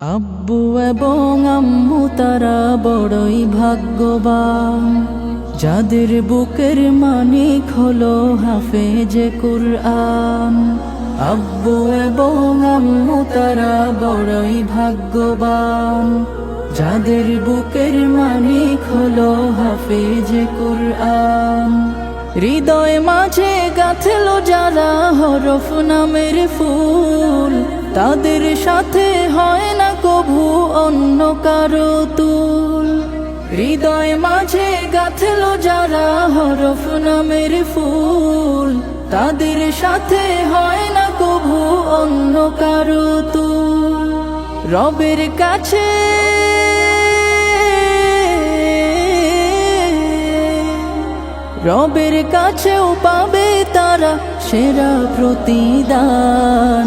আব্বু এবং আম্মু তারা বড়ই ভাগ্যবান। যাদের বুকের মানিক হলো হাফেজে কুরআন। আব্বু এবং আম্মু তারা বড়ই ভাগ্যবান। যাদের বুকের মানিক হলো হাফেজে কুরআন। হৃদয় মাঝে গাথল যারা হরফ নামের ফুল। তাদের সাথে হয় না কভু অন্য কারও তুল। হৃদয় মাঝে গাথল যারা হরফ নামের ফুল। তাদের সাথে হয় না কভু অন্য কারও তুল। রবের কাছে রবের কাছেও পাবে তারা সেরা প্রতিদান।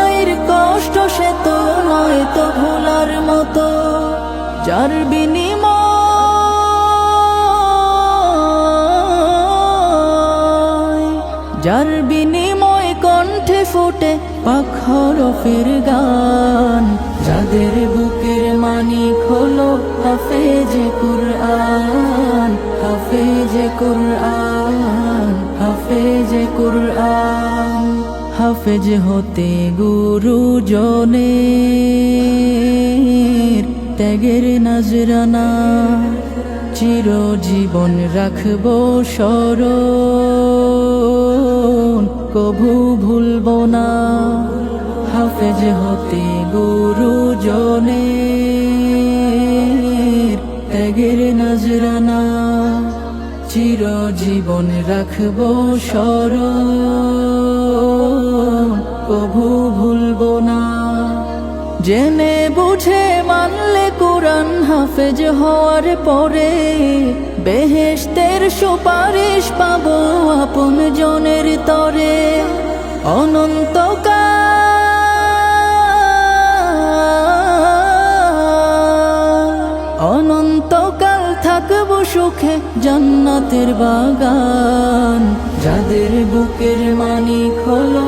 যার বিনিময় যার বিনিময় কণ্ঠে ফুটে পাখরফের গান। যাদের বুকের মানিক হলো হাফেজে কুরআন হাফেজে কুরআন হাফেজে কুরআন। হাফেজ হতে গুরু জনের ত্যাগের নজরানা, চিরজীবন রাখব স্মরণ। কভু ভুলব না, হাফেজ হতে গুরু জনের ত্যাগের নজরানা, চিরজীবন রাখব স্মরণ। কভু ভুলব জেনে বুঝে মানলে কোরআন হাফেজ হওয়ার পরে বেহেশতের সুপারিশ পাবো আপন জনের তরে। অনন্তকাল অনন্তকাল থাকব সুখে জান্নাতের বাগান। যাদের বুকের মানিক হলো